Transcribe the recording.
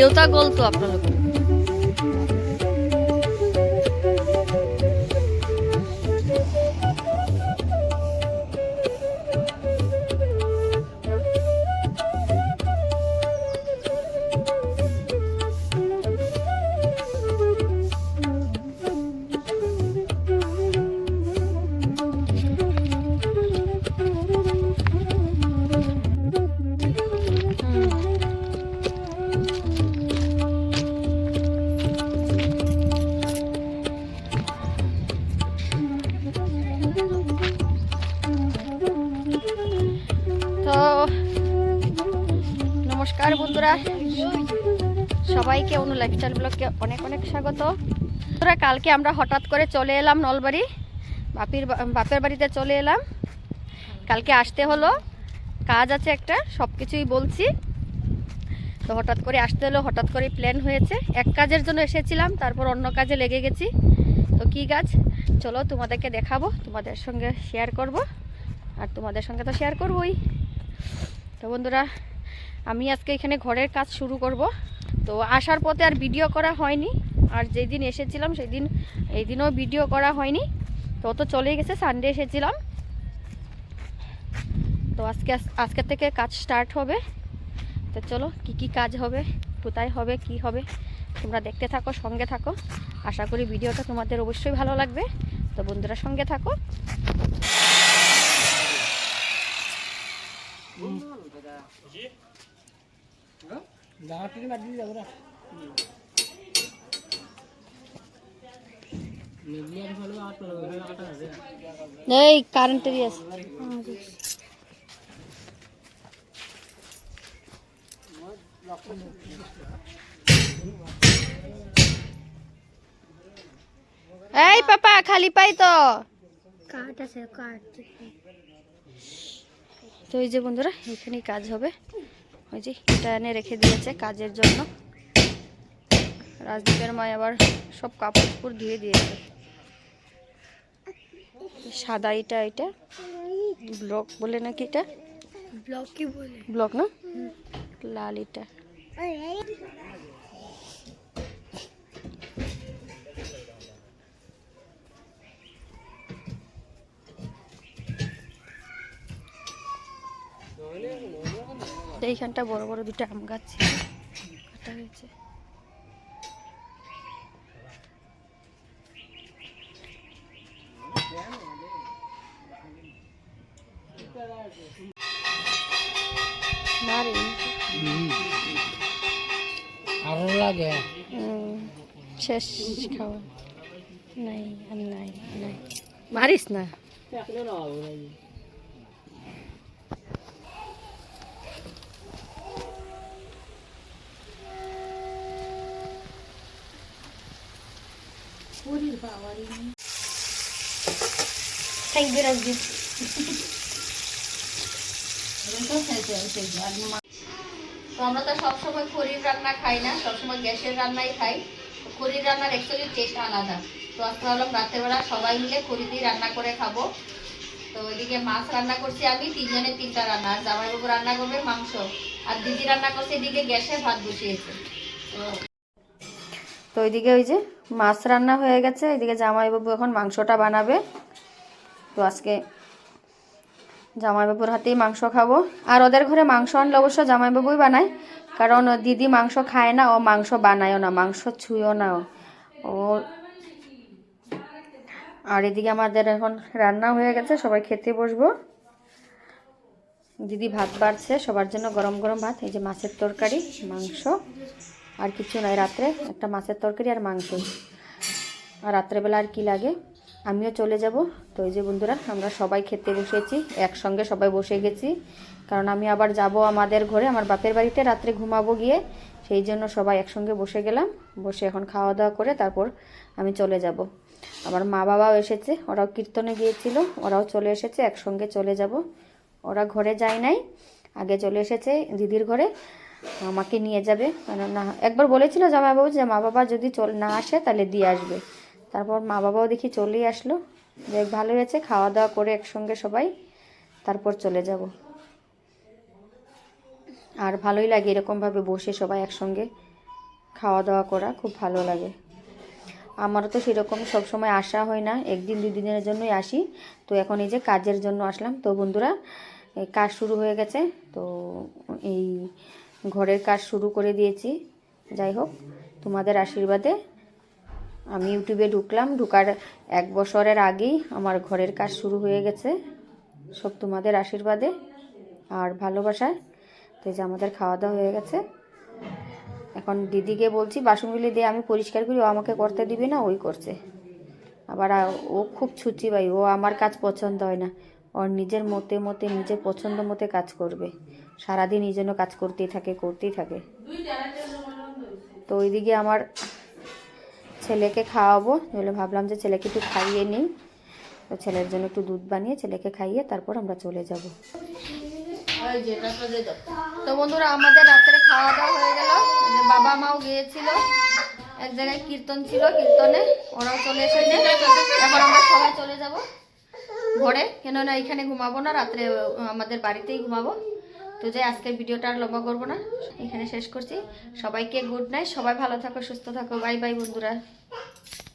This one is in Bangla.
দেউতা গ'লতো আপোনালোকৰ নমস্কার বন্ধুরা। সবাইকে অনু লাইফস্টাইল ব্লগকে অনেক অনেক স্বাগত। বন্ধুরা, কালকে আমরা হঠাৎ করে চলে এলাম নলবাড়ি। বাপির বাপের বাড়িতে চলে এলাম। কালকে আসতে হলো। কাজ আছে একটা সব কিছুই বলছি। তো হঠাৎ করে আসতে হলো, হঠাৎ করে প্ল্যান হয়েছে। এক কাজের জন্য এসেছিলাম, তারপর অন্য কাজে লেগে গেছি। তো কী কাজ? চলো তোমাদেরকে দেখাবো, তোমাদের সঙ্গে শেয়ার করব। আর তোমাদের সঙ্গে তো শেয়ার করবই। তো বন্ধুরা আমি আজকে এখানে ঘরের কাজ শুরু করব। তো আসার পথে আর ভিডিও করা হয়নি। আর যেই দিন এসেছিলাম সেই দিন এই দিনও ভিডিও করা হয়নি। তো তো চলেই গেছে সানডে এসেছিলাম। তো আজকে আজকে থেকে কাজ স্টার্ট হবে। তো চলো, কি কি কাজ হবে, কোথায় হবে, কি হবে, তোমরা দেখতে থাকো, সঙ্গে থাকো। আশা করি ভিডিওটা তোমাদের অবশ্যই ভালো লাগবে। তো বন্ধুরা, সঙ্গে থাকো। যাব না। কাটা আছে এই কারেন্টেরই আছে। এই পাপা খালি পাই তো। কাঠ আছে কাঠ তো এই যে বন্ধুরা এখানেই কাজ হবে। ওই যে এটা এনে রেখে দিয়েছে কাজের জন্য। রাজদীপের মায় আবার সব কাপড় কুপুর ধুয়ে দিয়েছে। সাদা এটা এটা। ব্লক বলে নাকি এটা? ব্লক কি বলে। ব্লক না? লাল এটা। এইখানটা বড় বড় দুটো আম গাছ ছিল। কাটা হয়েছে। আরও লাগে? শেষ খাওয়া। নাই নাই নাই। মারিস না? ইউ রাজদীপ তো আমরা তো সবসময় খড়ির রান্না খাই না, সবসময় গ্যাসের রান্নাই খাই। খড়ির রান্নার অ্যাকচুয়ালি টেস্ট আলাদা। তো আজকে ভাবলাম রাত্রেবেলা সবাই মিলে খড়ি দিয়ে রান্না করে খাব। তো ওইদিকে মাছ রান্না করছি আমি তিনজনের তিনটা রান্না। আর জামাইবাবু রান্না করবে মাংস। আর দিদি রান্না করছে এদিকে গ্যাসে ভাত বসিয়েছে। তো ওইদিকে ওই যে মাছ রান্না হয়ে গেছে। এদিকে জামাইবাবু এখন মাংসটা বানাবে। তো আজকে জামাইবাবুর হাতেই মাংস খাব। আর ওদের ঘরে মাংস আনলে অবশ্য জামাইবাবুই বানায়। কারণ দিদি মাংস খায় না, ও মাংস বানায়ও না, মাংস ছুঁয়ও না। ও আর এদিকে আমাদের এখন রান্না হয়ে গেছে, সবাই খেতে বসবো। দিদি ভাত বাড়ছে, সবার জন্য গরম গরম ভাত, এই যে মাছের তরকারি, মাংস। আর কিছু নাই রাত্রে। একটা মাছের তরকারি আর মাংস। আর রাত্রেবেলা আর কি লাগে? আমিও চলে যাব। তো এই যে বন্ধুরা, আমরা সবাই খেতে বসেছি। একসঙ্গে সবাই বসে গেছি। কারণ আমি আবার যাব আমাদের ঘরে, আমার বাপের বাড়িতে রাত্রে ঘুমাবো গিয়ে। সেই জন্য সবাই একসঙ্গে বসে গেলাম। বসে এখন খাওয়া দাওয়া করে তারপর আমি চলে যাব। আমার মা বাবাও এসেছে, ওরাও কীর্তনে গিয়েছিল, ওরাও চলে এসেছে, একসঙ্গে চলে যাব। ওরা ঘরে যায় নাই, আগে চলে এসেছে দিদির ঘরে। আমাকে নিয়ে যাবে। না, একবার বলেছিল জামাইবাবু যে মা বাবা যদি চল, না আসে তাহলে দিয়ে আসবে। তারপর মা বাবাও দেখি চলেই আসলো। দেখ ভালো হয়েছে খাওয়া দাওয়া করে একসঙ্গে সবাই তারপর চলে যাব। আর ভালোই লাগে এরকমভাবে বসে সবাই একসঙ্গে খাওয়া দাওয়া করা, খুব ভালো লাগে। আমারও তো সেরকম সবসময় আসা হয় না, একদিন দুই দিনের জন্যই আসি। তো এখন এই যে কাজের জন্য আসলাম। তো বন্ধুরা কাজ শুরু হয়ে গেছে। তো এই ঘরের কাজ শুরু করে দিয়েছি। যাই হোক, তোমাদের আশীর্বাদে আমি ইউটিউবে ঢুকলাম। ঢুকার এক বছরের আগেই আমার ঘরের কাজ শুরু হয়ে গেছে। সব তোমাদের আশীর্বাদে আর ভালোবাসায়। তো যে আমাদের খাওয়া দাওয়া হয়ে গেছে। এখন দিদিকে বলছি, বাসনগুলি দিয়ে আমি পরিষ্কার করি। ও আমাকে করতে দিবে না, ওই করছে। আবার ও খুব ছুচি ভাই, ও আমার কাজ পছন্দ হয় না। ওর নিজের মতে মতে, নিজের পছন্দ মতে কাজ করবে। সারাদিন এই জন্য কাজ করতেই থাকে করতেই থাকে। তো ওইদিকে আমার ছেলেকে খাওয়াবো। বলে ভাবলাম যে ছেলেকে একটু খাইয়ে নিই। তো ছেলের জন্য একটু দুধ বানিয়ে ছেলেকে খাইয়ে তারপর আমরা চলে যাব। তো। বন্ধুরা, আমাদের রাত্রে খাওয়া দাওয়া হয়ে গেল। বাবা মাও গিয়েছিল। এক জায়গায় কীর্তন ছিল, কীর্তনে ওরাও চলে এসেছে। এখন আমরা সবাই চলে যাব। ঘরে, কেননা এখানে ঘুমাবো না, রাত্রে আমাদের বাড়িতেই ঘুমাবো। তো যাই, আজকের ভিডিওটা আর লম্বা করব না। এখানে শেষ করছি। সবাইকে গুড নাইট সবাই ভালো থাকো, সুস্থ থাকো বাই বাই বন্ধুরা।